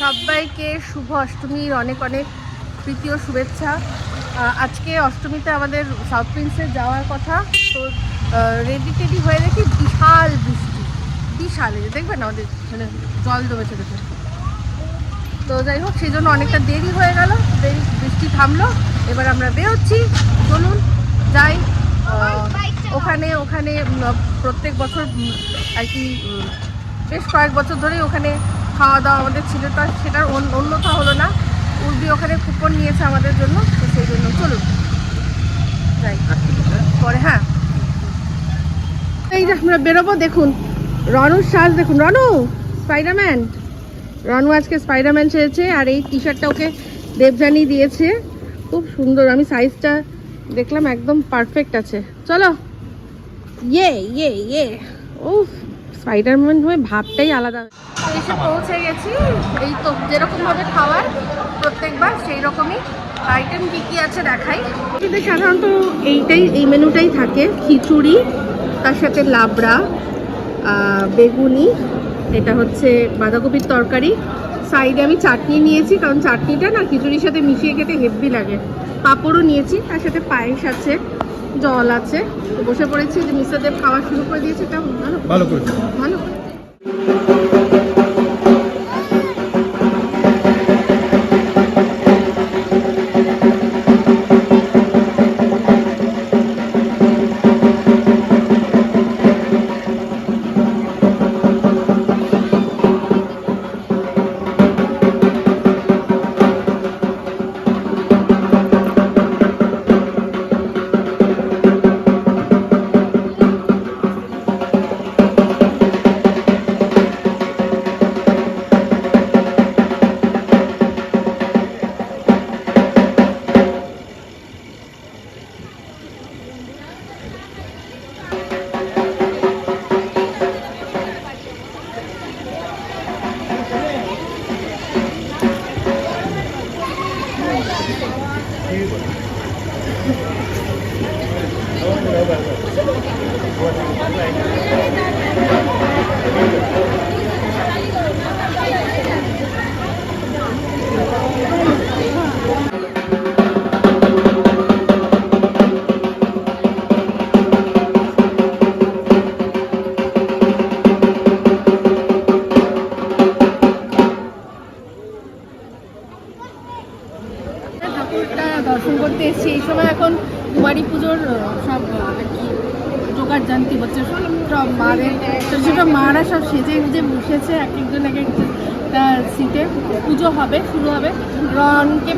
সবাইকে শুভ অষ্টমীর অনেক অনেক ও শুভেচ্ছা। আজকে অষ্টমীতে আমাদের সাউথ প্রিন্সে যাওয়ার কথা। তো রেডি টেডি হয়ে দেখি বিশাল বৃষ্টি। বিশাল এই দেখবেন আমাদের মানে জল জমেছে দেখুন তো যাই হোক, সেই জন্য অনেকটা দেরি হয়ে গেল। দেরি, বৃষ্টি থামলো। এবার আমরা বেরোচ্ছি। চলুন, যাই। ওখানে ওখানে প্রত্যেক বছর আর কি বেশ কয়েক বছর ধরেই ওখানে খাওয়া দাওয়া আমাদের ছিল, তা সেটার অন- অন্যথা হলো না। উর্বি ওখানে কুপন নিয়েছে আমাদের জন্য, তো সেই জন্য চলুন। যাই, পরে হ্যাঁ। এই যে আমরা বেরোবো, দেখুন। রনুর সাজ, দেখুন। রনু স্পাইডারম্যান রনু আজকে স্পাইডারম্যান চেয়েছে, আর এই টি শার্টটা ওকে দেবজানি দিয়েছে। খুব সুন্দর, আমি সাইজটা দেখলাম একদম পারফেক্ট আছে। চলো। ইয়ে ইয়ে ইয়ে। ও স্পাইডারম্যান হয়ে ভাবটাই আলাদা। এসে পৌঁছে গেছি। এই তো যেরকম ভাবে খাওয়ার প্রত্যেকবার সেই রকমই আইটেম কি কি আছে দেখাই। কিন্তু সাধারণত এইটাই এই মেনুটাই থাকে। খিচুড়ি তার সাথে লাবড়া বেগুনি এটা হচ্ছে বাঁধাকপির তরকারি। সাইডে আমি চাটনি নিয়েছি কারণ চাটনিটা না খিচুড়ির সাথে মিশিয়ে খেতে হেভি লাগে। পাঁপড়ও নিয়েছি তার সাথে পায়েস আছে। জল আছে। বসে পড়েছি যে মিস্টারদেব খাওয়া শুরু করে দিয়েছে এটা ভালো। ভালো করে ভালো।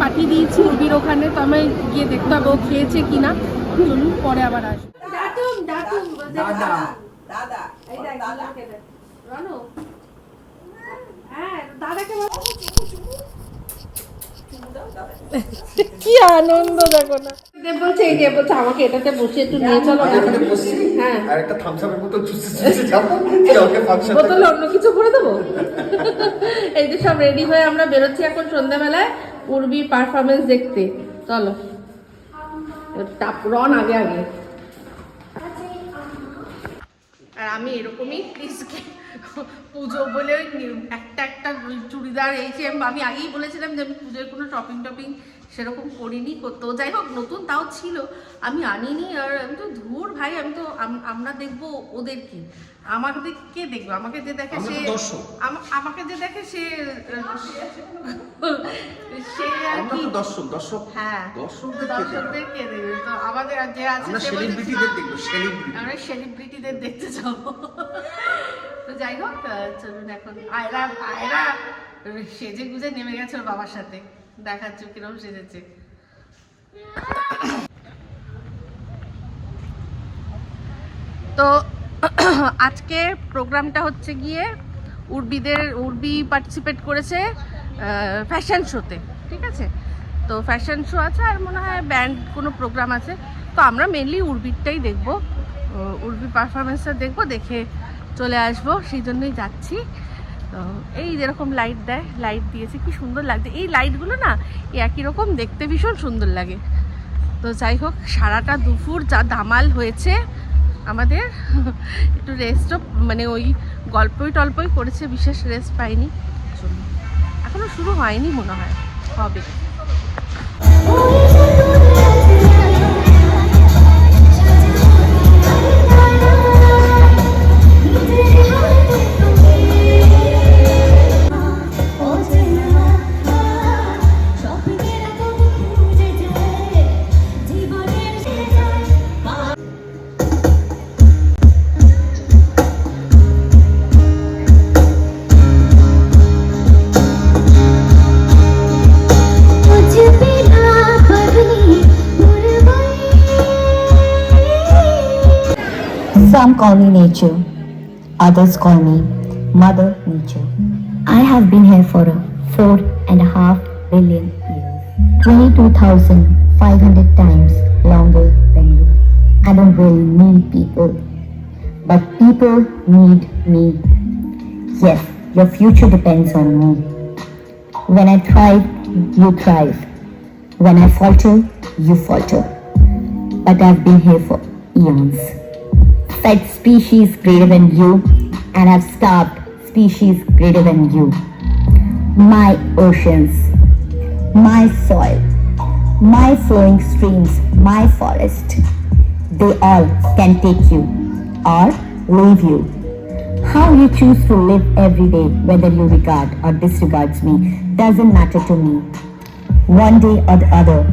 পাঠিয়ে দিয়েছি উর্বির ওখানে তো আমি গিয়ে দেখতে হবে ও খেয়েছে কিনা। চলুন পরে আবার আসব। দাদা। দাদা। রনু? হ্যাঁ কি আনন্দ দেখো না। বলছে এই যে বলছে আমাকে এটাতে বসে একটু নিয়ে চলো। ওখানে হ্যাঁ। আর একটা থামস আপের বোতল চুষতে চুষতে যাব। কালকে ফাংশন বোতলে অন্য কিছু করে দেবো? এই যে সব রেডি হয়ে আমরা বেরোচ্ছি এখন সন্ধ্যাবেলায়। উর্বি পারফরমেন্স দেখতে। চলো। রন আগে আগে। আর আমি এরকমই পুজো বলে ওই একটা একটা চুড়িদার এই যে আমি আগেই বলেছিলাম যে আমি পুজোর কোনো শপিং টপিং সেরকম করিনি। তো যাই হোক নতুন তাও ছিল। আমি আনিনি আর আমি তো ধুর ভাই আমি তো আম- আমরা দেখব ওদেরকে। আমাকে কে দেখবে? আমাকে যে দেখে সে আমাকে যে দেখে সে সে আর কি? দর্শক। দর্শক হ্যাঁ দর্শকদের কে দেখবে? তো আমাদের যে আছে সেলিব্রিটিদের দেখব সেলিব্রিটি আমরা সেলিব্রিটিদের দেখতে যাব। তো যাই হোক চলুন এখন আয়রা আয়রা সেজে গুজে নেমে গেছে ওর বাবার সাথে। দেখাচ্ছ কীরকম সেজেছে। তো আজকে প্রোগ্রামটা হচ্ছে গিয়ে উর্বিদের, উর্বি পার্টিসিপেট করেছে ফ্যাশন শোতে ঠিক আছে? তো ফ্যাশন শো আছে আর মনে হয় ব্যান্ড কোনো প্রোগ্রাম আছে। তো আমরা মেনলি উর্বিরটাই দেখব, উর্বি পারফরমেন্সটা দেখব, দেখে চলে আসব, সেই জন্যই যাচ্ছি। তো এই যেরকম লাইট দেয় লাইট দিয়েছে, কি সুন্দর লাগছে। এই লাইটগুলো না একই রকম দেখতে ভীষণ সুন্দর লাগে। তো যাই হোক, সারাটা দুপুর যা দামাল হয়েছে, আমাদের একটু রেস্টও মানে ওই গল্পই টল্পই করেছে, বিশেষ রেস্ট পাইনি। চলুন। এখনও শুরু হয়নি মনে হয়, হবে। Call me nature, others call me Mother Nature. I have been here for four and a half billion years, 22,500 times longer than you. I don't really need people, but people need me. Yes, your future depends on me. When I thrive, you thrive. When I falter, you falter. But I've been here for eons fed species greater than you and have starved species greater than you. My oceans, my soil, my flowing streams, my forest, they all can take you or leave you. How you choose to live every day, whether you regard or disregards me, doesn't matter to me. One day or the other,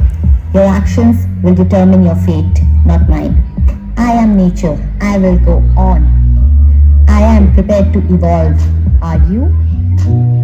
your actions will determine your fate, not mine. I am nature. I will go on. I am prepared to evolve. Are you?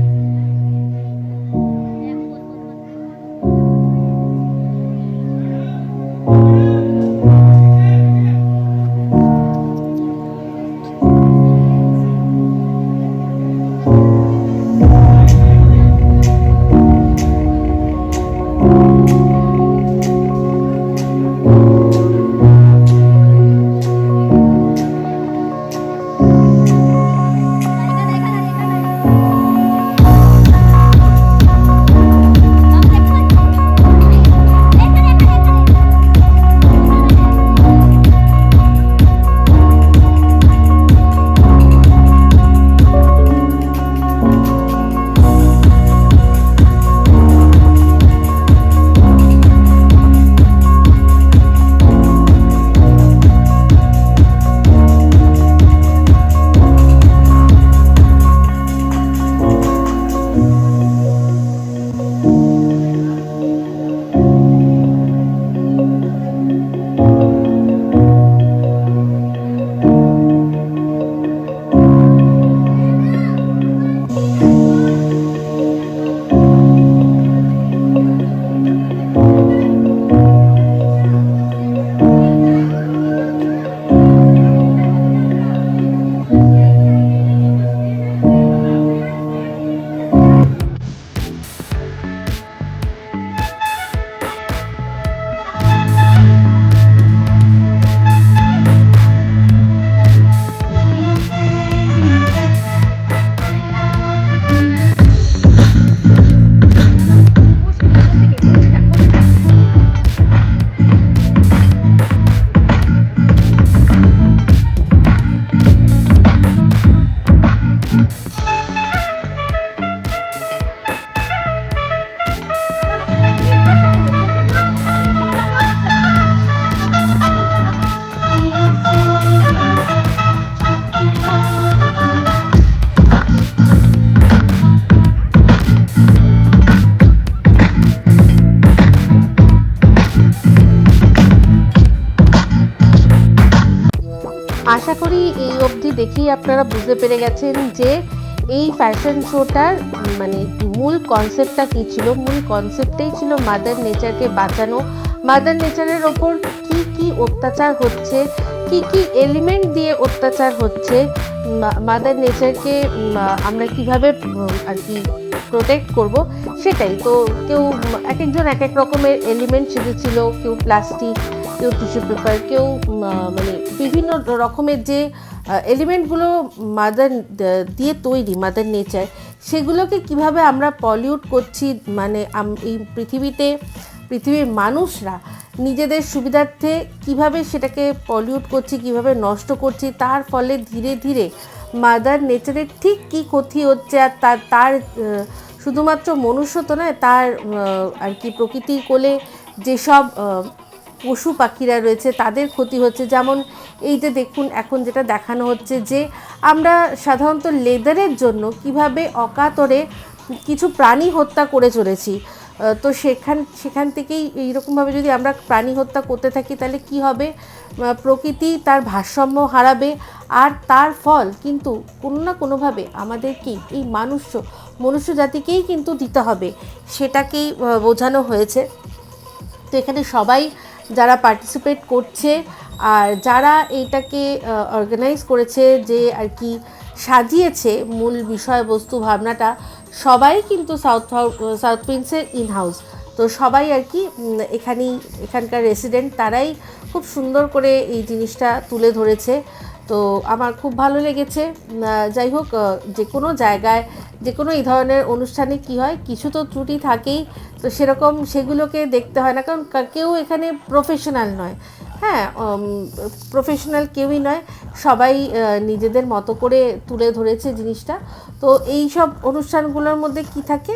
আশা করি এই অবধি দেখেই আপনারা বুঝতে পেরে গেছেন যে এই ফ্যাশন শোটার মানে মূল কনসেপ্টটা কী ছিল? মূল কনসেপ্টটাই ছিল মাদার নেচারকে বাঁচানো। মাদার নেচারের ওপর কি কি অত্যাচার হচ্ছে? কি কি এলিমেন্ট দিয়ে অত্যাচার হচ্ছে? মাদার নেচারকে আমরা কীভাবে আর কি প্রোটেক্ট করব, সেটাই। তো কেউ এক একজন এক এক রকমের এলিমেন্ট সেজেছিল কেউ প্লাস্টিক কেউ টিস্যু পেপার কেউ মানে বিভিন্ন রকমের যে এলিমেন্টগুলো মাদার দিয়ে তৈরি মাদার নেচার সেগুলোকে কীভাবে আমরা পলিউট করছি মানে এই পৃথিবীতে, পৃথিবীর মানুষরা নিজেদের সুবিধার্থে কীভাবে সেটাকে পলিউট করছি, কীভাবে নষ্ট করছি, তার ফলে ধীরে ধীরে মাদার নেচারের ঠিক কী ক্ষতি হচ্ছে আর তার তার শুধুমাত্র মনুষ্য তো নয়, তার আর কি প্রকৃতির কোলে যেসব পশু পাখিরা রয়েছে, তাদের ক্ষতি হচ্ছে। যেমন এই যে দেখুন, এখন যেটা দেখানো হচ্ছে যে আমরা সাধারণত লেদারের জন্য কীভাবে অকাতরে কিছু প্রাণী হত্যা করে চলেছি। তো সেখান সেখান থেকেই এইরকমভাবে যদি আমরা প্রাণী হত্যা করতে থাকি, তাহলে কি হবে? প্রকৃতি তার ভারসাম্য হারাবে আর তার ফল কিন্তু কোনো না কোনোভাবে আমাদেরকেই এই মানুষ মনুষ্য জাতিকেই কিন্তু দিতে হবে। সেটাকেই বোঝানো হয়েছে। তো এখানে সবাই যারা পার্টিসিপেট করছে আর যারা এইটাকে অর্গানাইজ করেছে যে আর কি সাজিয়েছে মূল বিষয়বস্তু, ভাবনাটা সবাই কিন্তু সাউথ সাউথ প্রিন্সের ইন হাউস তো সবাই আর কি এখানেই, এখানকার রেসিডেন্ট তারাই খুব সুন্দর করে এই জিনিসটা তুলে ধরেছে। তো আমার খুব ভালো লেগেছে। যাই হোক যে কোনো জায়গায়, যে কোনো এই ধরনের অনুষ্ঠানে কি হয়, কিছু তো ত্রুটি থাকেই। তো সেরকম সেগুলোকে দেখতে হয় না, কারণ কেউ এখানে প্রফেশনাল নয়। হ্যাঁ প্রফেশনাল কেউই নয়। সবাই নিজেদের মতো করে তুলে ধরেছে জিনিসটা। তো এই সব অনুষ্ঠানগুলোর মধ্যে কি থাকে?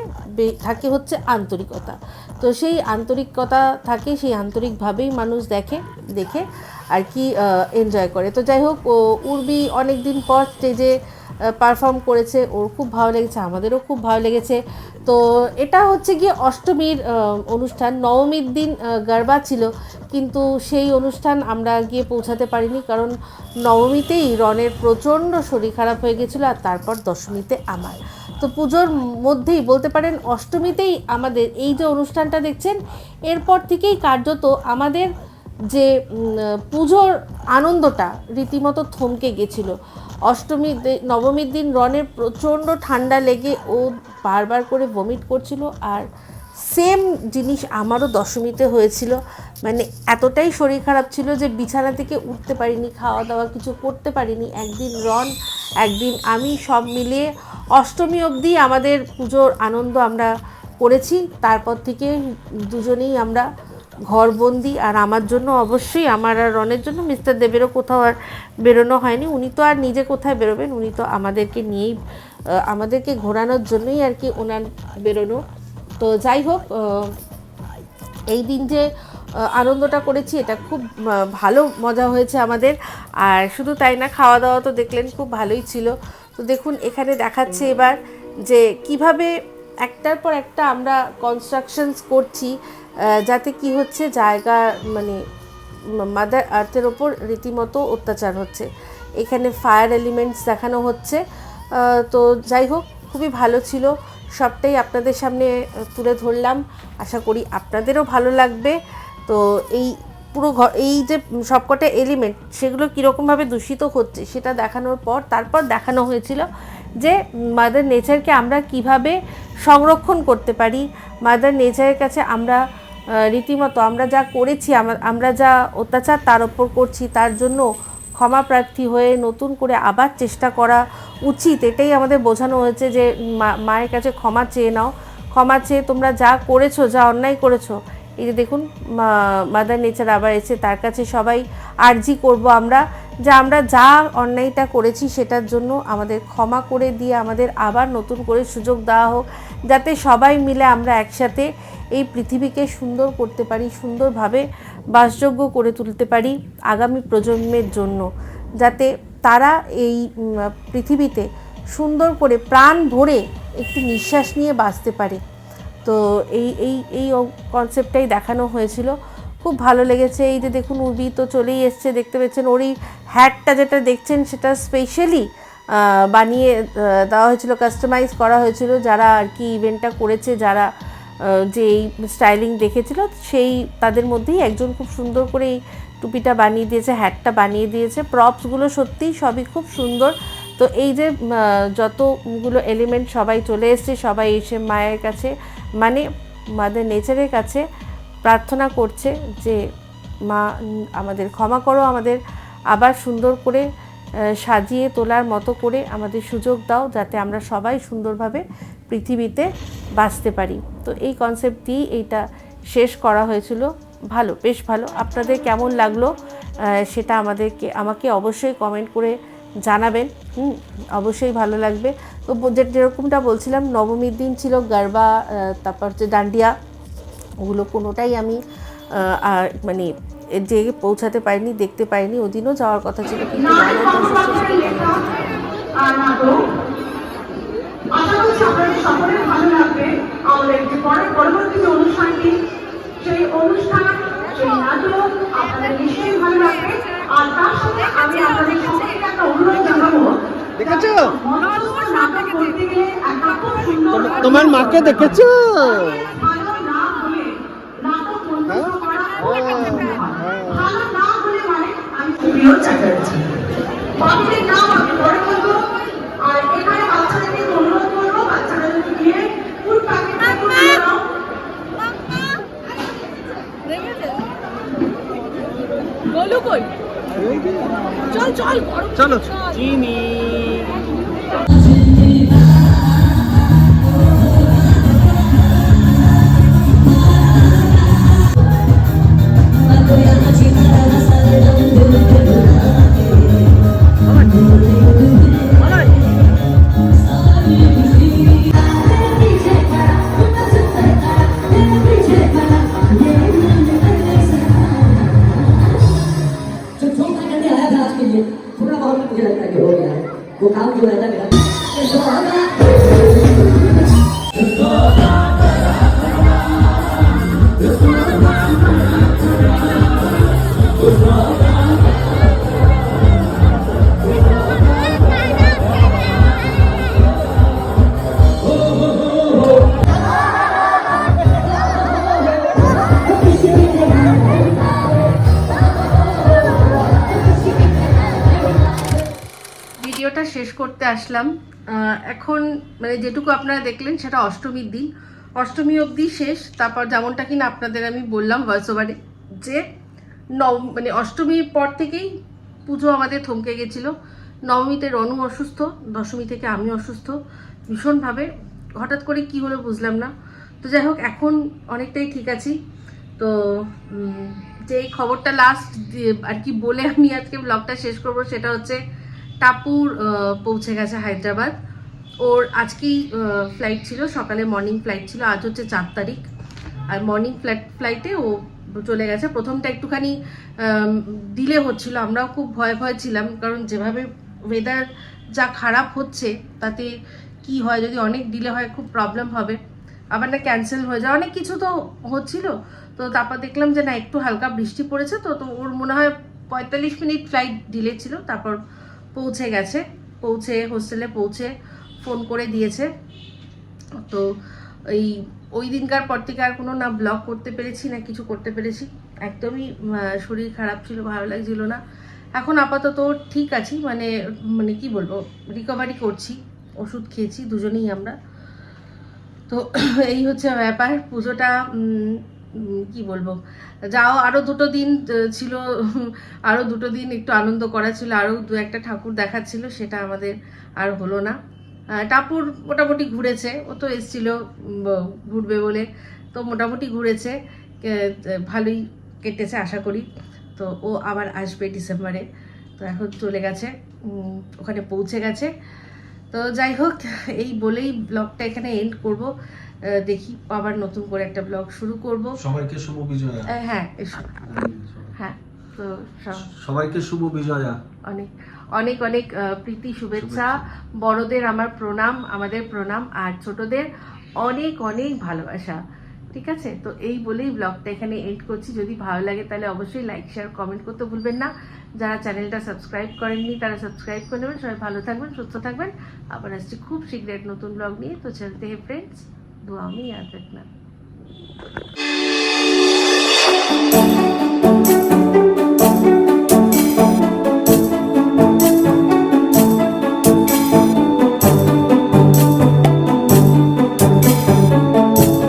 থাকে হচ্ছে আন্তরিকতা। তো সেই আন্তরিকতা থাকে, সেই আন্তরিকভাবেই মানুষ দেখে দেখে আর কি এনজয় করে। তো যাই হোক উর্বি অনেক দিন পর স্টেজে পারফর্ম করেছে, ওর খুব ভালো লেগেছে, আমাদেরও খুব ভালো লেগেছে। তো এটা হচ্ছে গিয়ে অষ্টমীর অনুষ্ঠান। নবমীর দিন গরবা ছিল, কিন্তু সেই অনুষ্ঠান আমরা গিয়ে পৌঁছাতে পারিনি, কারণ নবমীতেই রনের প্রচণ্ড শরীর খারাপ হয়ে গেছিল, আর তারপর দশমীতে আমার। তো পুজোর মধ্যেই বলতে পারেন, অষ্টমীতেই আমাদের এই যে অনুষ্ঠানটা দেখছেন, এরপর থেকেই কার্যত আমাদের যে পুজোর আনন্দটা রীতিমতো থমকে গেছিল। অষ্টমী দে- নবমীর দিন রনের প্রচণ্ড ঠান্ডা লেগে ও বারবার করে ভমিট করছিল। আর সেম জিনিস আমারও দশমীতে হয়েছিল। মানে এতটাই শরীর খারাপ ছিল যে বিছানা থেকে উঠতে পারিনি খাওয়া দাওয়া কিছু করতে পারিনি। একদিন রন একদিন আমি সব মিলিয়ে অষ্টমী অবধি আমাদের পুজোর আনন্দ আমরা করেছি। তারপর থেকে দুজনেই আমরা ঘরবন্দি, আর আমার জন্য অবশ্যই, আমার আর রনের জন্য মিস্টার দেবেরও কোথাও আর বেরোনো হয়নি। উনি তো আর নিজে কোথায় বেরোবেন? উনি তো আমাদেরকে নিয়েই আমাদেরকে ঘোরানোর জন্যই আর কি ওনার বেরোনো। তো যাই হোক এই দিন যে আনন্দটা করেছি, এটা খুব ভালো মজা হয়েছে আমাদের। আর শুধু তাই না খাওয়া দাওয়া তো দেখলেন খুব ভালোই ছিল। তো দেখুন, এখানে দেখাচ্ছে এবার যে কীভাবে একটার পর একটা আমরা কনস্ট্রাকশনস করছি। যাতে কি হচ্ছে, জায়গা মানে মাদার আর্থের ওপর রীতিমতো অত্যাচার হচ্ছে। এখানে ফায়ার এলিমেন্টস দেখানো হচ্ছে। তো যাই হোক, খুবই ভালো ছিল। সবটাই আপনাদের সামনে তুলে ধরলাম। আশা করি আপনাদেরও ভালো লাগবে। তো এই পুরো ঘর এই যে সবকটা এলিমেন্ট সেগুলো কীরকমভাবে দূষিত হচ্ছে, সেটা দেখানোর পর তারপর দেখানো হয়েছিল যে মাদার নেচারকে আমরা কীভাবে সংরক্ষণ করতে পারি। মাদার নেচারের কাছে আমরা রীতিমতো আমরা যা করেছি আমা- আমরা যা অত্যাচার তার ওপর করছি, তার জন্য ক্ষমা প্রার্থী হয়ে নতুন করে আবার চেষ্টা করা উচিত। এটাই আমাদের বোঝানো হয়েছে যে মায়ের কাছে ক্ষমা চেয়ে নাও। ক্ষমা চেয়ে তোমরা যা করেছ, যা অন্যায় করেছ, এই যে দেখুন মাদার নেচার আবার এসে তার কাছে সবাই আর্জি করব আমরা। যে আমরা যা অন্যায়টা করেছি সেটার জন্য আমাদের ক্ষমা করে দিয়ে আমাদের আবার নতুন করে সুযোগ দেওয়া হোক, যাতে সবাই মিলে আমরা একসাথে এই পৃথিবীকে সুন্দর করতে পারি, সুন্দরভাবে বাসযোগ্য করে তুলতে পারি আগামী প্রজন্মের জন্য। যাতে তারা এই পৃথিবীতে সুন্দর করে প্রাণ ভরে একটি নিঃশ্বাস নিয়ে বাঁচতে পারে। তো এই এই এই কনসেপ্টটাই দেখানো হয়েছিল। খুব ভালো লেগেছে। এই যে দেখুন, উর্বি তো চলেই এসছে, দেখতে পাচ্ছেন ওরই হ্যাটটা যেটা দেখছেন, সেটা স্পেশালি বানিয়ে দেওয়া হয়েছিল কাস্টমাইজ করা হয়েছিল। যারা আর কি ইভেন্টটা করেছে, যারা যে এই স্টাইলিং দেখেছিল, সেই তাদের মধ্যেই একজন খুব সুন্দর করে এই টুপিটা বানিয়ে দিয়েছে হ্যাটটা বানিয়ে দিয়েছে। প্রপসগুলো সত্যিই সবই খুব সুন্দর। তো এই যে যতগুলো এলিমেন্ট সবাই চলে এসছে, সবাই এসে মায়ের কাছে মানে মাদের নেচারের কাছে প্রার্থনা করছে যে, মা, আমাদের ক্ষমা করো, আমাদের আবার সুন্দর করে সাজিয়ে তোলার মতো করে আমাদের সুযোগ দাও, যাতে আমরা সবাই সুন্দরভাবে পৃথিবীতে বাঁচতে পারি। তো এই কনসেপ্ট দিয়েই এইটা শেষ করা হয়েছিল। ভালো, বেশ ভালো। আপনাদের কেমন লাগল সেটা আমাদেরকে, আমাকে অবশ্যই কমেন্ট করে জানাবেন। হুম, অবশ্যই ভালো লাগবে। তো যেরকমটা বলছিলাম, নবমীর দিন ছিল গারবা তারপর হচ্ছে ডান্ডিয়া। ওগুলো কোনোটাই আমি আহ, আর মানে এর যে পৌঁছাতে পারিনি দেখতে পারিনি ওদিনও যাওয়ার কথা ছিল কিন্তু নানান অসুস্থ ছিল, তাই আর যেতে পারিনি। আশা করছি আপনাদের সকলের ভালো লাগবে আমাদের যে পরের পরবর্তী যে অনুষ্ঠানটি সেই অনুষ্ঠান সেই নাটক আপনাদের নিশ্চয়ই ভালো লাগবে। আর তার সাথে আমি আপনাদের সকলকে একটা অনুরোধ জানাব দেখেছ? নাটক করতে গেলে একটা খুব সুন্দর তোমার মাকে দেখেছ ভালো না হলে নাটক মঞ্চস্থ করা খুব কঠিন হয়। ভালো না হলে মানে আমি প্রিয় চ্যাটার্জি বাকিদের নাম আমি পরে বলব আর এখানে বাচ্চাদেরকে অনুরোধ করব বাচ্চাদেরকে গিয়ে ফুল প্যাকেটটা করে দাও চলো जो 门的比较 যেটুকু আপনারা দেখলেন, সেটা অষ্টমীর দিন। অষ্টমী অবধি শেষ, তারপর যেমনটা কিনা আপনাদের আমি বললাম ভয়েস ওভারে যে নব মানে অষ্টমীর পর থেকেই পুজো আমাদের থমকে গেছিল। নবমীতে রনু অসুস্থ, দশমী থেকে আমি অসুস্থ। ভীষণভাবে হঠাৎ করে কি হলো বুঝলাম না। তো যাই হোক, এখন অনেকটাই ঠিক আছি। তো যে খবরটা লাস্ট আর কি বলে আমি আজকে ব্লগটা শেষ করব, সেটা হচ্ছে টাপুর পৌঁছে গেছে হায়দ্রাবাদ। ওর আজকেই ফ্লাইট ছিল, সকালে মর্নিং ফ্লাইট ছিল, আজ হচ্ছে চার তারিখ। আর মর্নিং ফ্লাইট ফ্লাইটে ও চলে গেছে। প্রথমটা একটুখানি ডিলে হচ্ছিল। আমরাও খুব ভয় ভয় ছিলাম, কারণ যেভাবে ওয়েদার যা খারাপ হচ্ছে, তাতে কি হয়, যদি অনেক ডিলে হয়, খুব প্রবলেম হবে। আবার না ক্যান্সেল হয়ে যায়। অনেক কিছু তো হচ্ছিল। তো তারপর দেখলাম যে না, একটু হালকা বৃষ্টি পড়েছে তো তো ওর মনে হয় পঁয়তাল্লিশ মিনিট ফ্লাইট ডিলে ছিল। তারপর পৌঁছে গেছে। পৌঁছে হোস্টেলে পৌঁছে ফোন করে দিয়েছে। তো এই ওই দিনকার পর থেকে আর কোনো না ব্লগ করতে পেরেছি, না কিছু করতে পেরেছি। একদমই শরীর খারাপ ছিল, ভালো লাগছিল না। এখন আপাতত ঠিক আছি মানে মানে কি বলব রিকভারি করছি, ওষুধ খেয়েছি, দুজনেই আমরা। তো এই হচ্ছে ব্যাপার, পুজোটা কি বলব, যাও আরও দুটো দিন ছিল আরও দুটো দিন একটু আনন্দ করা ছিল আরও দু একটা ঠাকুর দেখার ছিল সেটা আমাদের আর হলো না। টাপুর মোটামুটি ঘুরেছে ও তো এসছিল ঘুরবে বলে। তো মোটামুটি ঘুরেছে ভালোই কেটেছে আশা করি। তো ও আবার আসবে ডিসেম্বরে। তো এখন চলে গেছে ওখানে পৌঁছে গেছে। তো যাই হোক এই বলেই ব্লগটা এখানে এন্ড করব। দেখি আবার নতুন করে একটা ব্লগ শুরু করব। সবাইকে শুভ বিজয়া। হ্যাঁ হ্যাঁ তো সবাইকে শুভ বিজয়া। অনেক। অনেক অনেক প্রীতি শুভেচ্ছা। বড়দের আমার প্রণাম আমাদের প্রণাম আর ছোটদের অনেক অনেক ভালোবাসা। ঠিক আছে? তো এই বলেই ব্লগটা এখানে এন্ড করছি। যদি ভালো লাগে তাহলে অবশ্যই লাইক শেয়ার কমেন্ট করতে ভুলবেন না। যারা চ্যানেলটা সাবস্ক্রাইব করেননি তারা সাবস্ক্রাইব করে নেবেন। সবাই ভালো থাকবেন সুস্থ থাকবেন। আবার আসছি খুব শীঘ্র এক নতুন ব্লগ নিয়ে। তো চলতে হে ফ্রেন্ডস দোয়া আমি ইয়াদ রাখনা